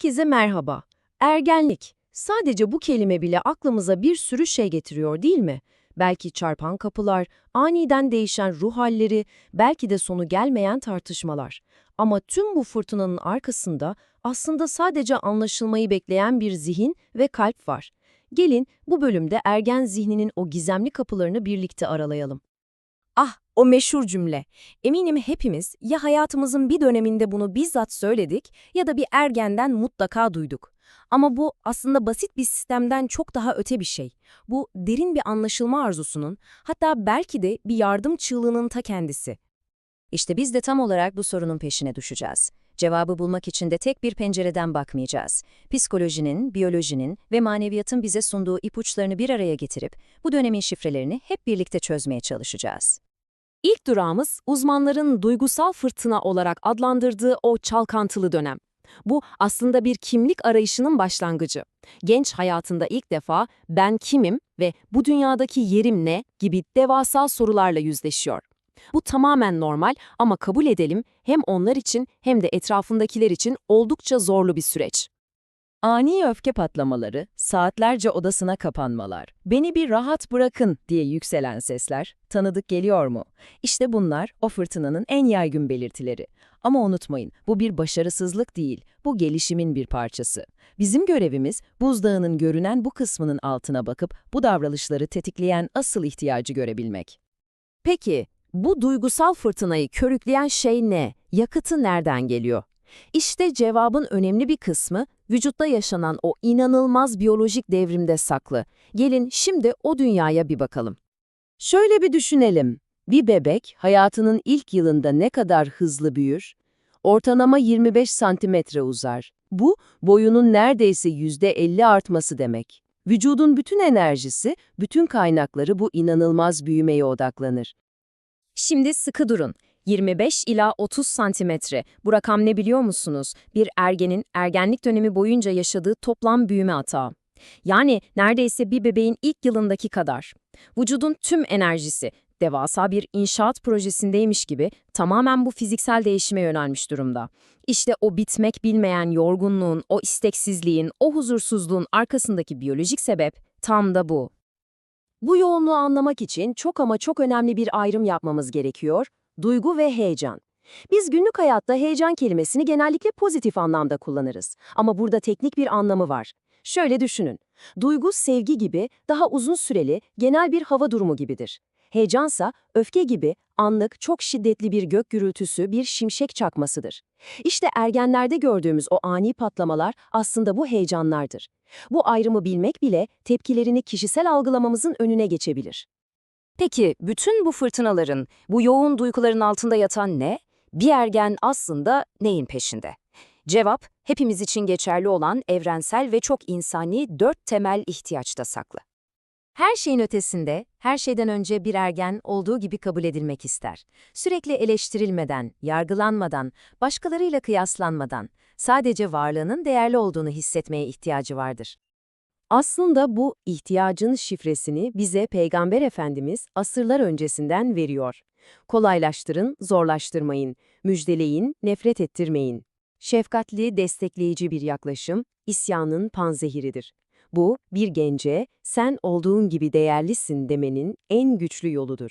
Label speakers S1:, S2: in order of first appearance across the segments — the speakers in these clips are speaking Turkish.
S1: Herkese merhaba. Ergenlik. Sadece bu kelime bile aklımıza bir sürü şey getiriyor değil mi? Belki çarpan kapılar, aniden değişen ruh halleri, belki de sonu gelmeyen tartışmalar. Ama tüm bu fırtınanın arkasında aslında sadece anlaşılmayı bekleyen bir zihin ve kalp var. Gelin bu bölümde ergen zihninin o gizemli kapılarını birlikte aralayalım. Ah, o meşhur cümle. Eminim hepimiz ya hayatımızın bir döneminde bunu bizzat söyledik ya da bir ergenden mutlaka duyduk. Ama bu aslında basit bir sistemden çok daha öte bir şey. Bu derin bir anlaşılma arzusunun, hatta belki de bir yardım çığlığının ta kendisi.
S2: İşte biz de tam olarak bu sorunun peşine düşeceğiz. Cevabı bulmak için de tek bir pencereden bakmayacağız. Psikolojinin, biyolojinin ve maneviyatın bize sunduğu ipuçlarını bir araya getirip bu dönemin şifrelerini hep birlikte çözmeye çalışacağız.
S1: İlk durağımız uzmanların duygusal fırtına olarak adlandırdığı o çalkantılı dönem. Bu aslında bir kimlik arayışının başlangıcı. Genç hayatında ilk defa ben kimim ve bu dünyadaki yerim ne gibi devasa sorularla yüzleşiyor. Bu tamamen normal ama kabul edelim hem onlar için hem de etrafındakiler için oldukça zorlu bir süreç.
S2: Ani öfke patlamaları, saatlerce odasına kapanmalar, beni bir rahat bırakın diye yükselen sesler, tanıdık geliyor mu? İşte bunlar o fırtınanın en yaygın belirtileri. Ama unutmayın, bu bir başarısızlık değil, bu gelişimin bir parçası. Bizim görevimiz, buzdağının görünen bu kısmının altına bakıp bu davranışları tetikleyen asıl ihtiyacı görebilmek.
S1: Peki, bu duygusal fırtınayı körükleyen şey ne? Yakıtı nereden geliyor? İşte cevabın önemli bir kısmı vücutta yaşanan o inanılmaz biyolojik devrimde saklı. Gelin şimdi o dünyaya bir bakalım. Şöyle bir düşünelim. Bir bebek hayatının ilk yılında ne kadar hızlı büyür? Ortalama 25 santimetre uzar. Bu, boyunun neredeyse %50 artması demek. Vücudun bütün enerjisi, bütün kaynakları bu inanılmaz büyümeye odaklanır. Şimdi sıkı durun. 25 ila 30 santimetre. Bu rakam ne biliyor musunuz? Bir ergenin ergenlik dönemi boyunca yaşadığı toplam büyüme atağı. Yani neredeyse bir bebeğin ilk yılındaki kadar. Vücudun tüm enerjisi, devasa bir inşaat projesindeymiş gibi tamamen bu fiziksel değişime yönelmiş durumda. İşte o bitmek bilmeyen yorgunluğun, o isteksizliğin, o huzursuzluğun arkasındaki biyolojik sebep tam da bu. Bu yoğunluğu anlamak için çok ama çok önemli bir ayrım yapmamız gerekiyor. Duygu ve heyecan. Biz günlük hayatta heyecan kelimesini genellikle pozitif anlamda kullanırız. Ama burada teknik bir anlamı var. Şöyle düşünün. Duygu sevgi gibi daha uzun süreli, genel bir hava durumu gibidir. Heyecansa öfke gibi anlık, çok şiddetli bir gök gürültüsü, bir şimşek çakmasıdır. İşte ergenlerde gördüğümüz o ani patlamalar aslında bu heyecanlardır. Bu ayrımı bilmek bile tepkilerini kişisel algılamamızın önüne geçebilir. Peki bütün bu fırtınaların, bu yoğun duyguların altında yatan ne? Bir ergen aslında neyin peşinde? Cevap, hepimiz için geçerli olan evrensel ve çok insani dört temel ihtiyaçta saklı. Her şeyin ötesinde, her şeyden önce bir ergen olduğu gibi kabul edilmek ister. Sürekli eleştirilmeden, yargılanmadan, başkalarıyla kıyaslanmadan, sadece varlığının değerli olduğunu hissetmeye ihtiyacı vardır. Aslında bu ihtiyacın şifresini bize Peygamber Efendimiz asırlar öncesinden veriyor. Kolaylaştırın, zorlaştırmayın, müjdeleyin, nefret ettirmeyin. Şefkatli, destekleyici bir yaklaşım, isyanın panzehiridir. Bu, bir gence, sen olduğun gibi değerlisin demenin en güçlü yoludur.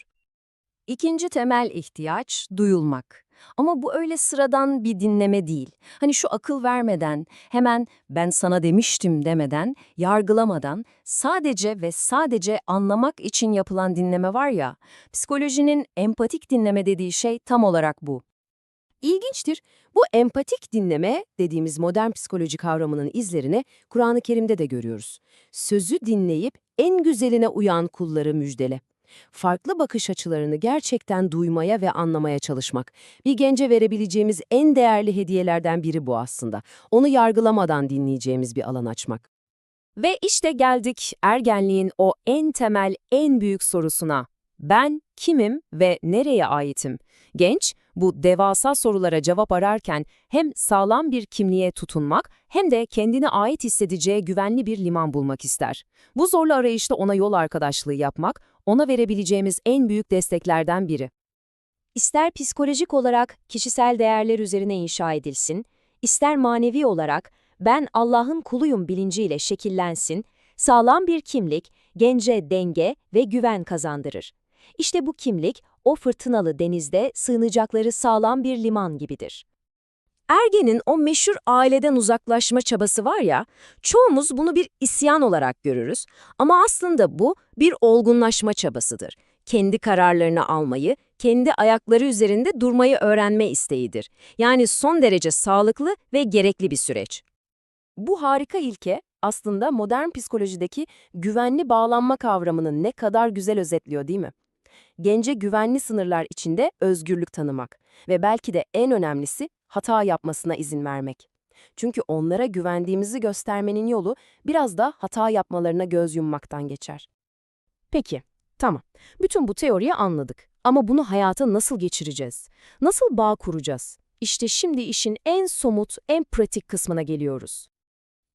S1: İkinci temel ihtiyaç, duyulmak. Ama bu öyle sıradan bir dinleme değil. Hani şu akıl vermeden, hemen ben sana demiştim demeden, yargılamadan, sadece ve sadece anlamak için yapılan dinleme var ya, psikolojinin empatik dinleme dediği şey tam olarak bu. İlginçtir, bu empatik dinleme dediğimiz modern psikoloji kavramının izlerini Kur'an-ı Kerim'de de görüyoruz. Sözü dinleyip en güzeline uyan kulları müjdele. Farklı bakış açılarını gerçekten duymaya ve anlamaya çalışmak. Bir gence verebileceğimiz en değerli hediyelerden biri bu aslında. Onu yargılamadan dinleyeceğimiz bir alan açmak. Ve işte geldik ergenliğin o en temel, en büyük sorusuna. Ben kimim ve nereye aitim? Genç, bu devasa sorulara cevap ararken hem sağlam bir kimliğe tutunmak hem de kendine ait hissedeceği güvenli bir liman bulmak ister. Bu zorlu arayışta ona yol arkadaşlığı yapmak, ona verebileceğimiz en büyük desteklerden biri. İster psikolojik olarak kişisel değerler üzerine inşa edilsin, ister manevi olarak
S3: ben Allah'ın kuluyum bilinciyle şekillensin, sağlam bir kimlik, gence denge ve güven kazandırır. İşte bu kimlik, o fırtınalı denizde sığınacakları sağlam bir liman gibidir. Ergen'in o meşhur aileden uzaklaşma çabası var ya, çoğumuz bunu bir isyan olarak görürüz ama aslında bu bir olgunlaşma çabasıdır. Kendi kararlarını almayı, kendi ayakları üzerinde durmayı öğrenme isteğidir. Yani son derece sağlıklı ve gerekli bir süreç. Bu harika ilke aslında modern psikolojideki güvenli bağlanma kavramını ne kadar güzel özetliyor değil mi? Gence güvenli sınırlar içinde özgürlük tanımak ve belki de en önemlisi hata yapmasına izin vermek. Çünkü onlara güvendiğimizi göstermenin yolu biraz da hata yapmalarına göz yummaktan geçer. Peki, tamam. Bütün bu teoriyi anladık. Ama bunu hayata nasıl geçireceğiz? Nasıl bağ kuracağız? İşte şimdi işin en somut, en pratik kısmına geliyoruz.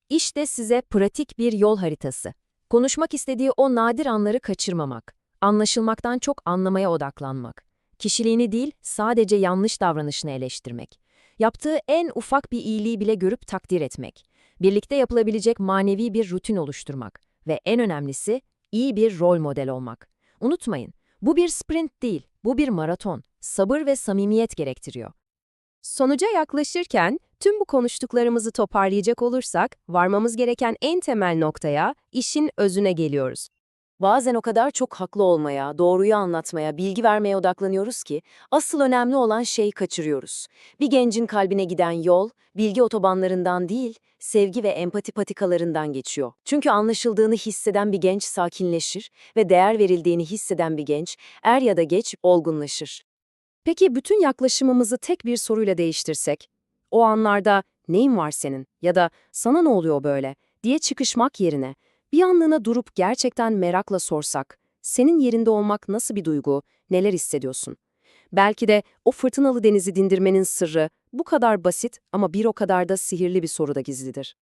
S3: İşte size pratik bir yol haritası. Konuşmak istediği o nadir anları kaçırmamak. Anlaşılmaktan çok anlamaya odaklanmak. Kişiliğini değil, sadece yanlış davranışını eleştirmek. Yaptığı en ufak bir iyiliği bile görüp takdir etmek. Birlikte yapılabilecek manevi bir rutin oluşturmak. Ve en önemlisi, iyi bir rol model olmak. Unutmayın, bu bir sprint değil, bu bir maraton. Sabır ve samimiyet gerektiriyor. Sonuca yaklaşırken tüm bu konuştuklarımızı toparlayacak olursak varmamız gereken en temel noktaya, işin özüne geliyoruz. Bazen o kadar çok haklı olmaya, doğruyu anlatmaya, bilgi vermeye odaklanıyoruz ki asıl önemli olan şeyi kaçırıyoruz. Bir gencin kalbine giden yol, bilgi otobanlarından değil, sevgi ve empati patikalarından geçiyor. Çünkü anlaşıldığını hisseden bir genç sakinleşir ve değer verildiğini hisseden bir genç er ya da geç olgunlaşır. Peki bütün yaklaşımımızı tek bir soruyla değiştirsek? O anlarda neyin var senin ya da sana ne oluyor böyle diye çıkışmak yerine bir anlığına durup gerçekten merakla sorsak, senin yerinde olmak nasıl bir duygu, neler hissediyorsun? Belki de o fırtınalı denizi dindirmenin sırrı bu kadar basit ama bir o kadar da sihirli bir soruda gizlidir.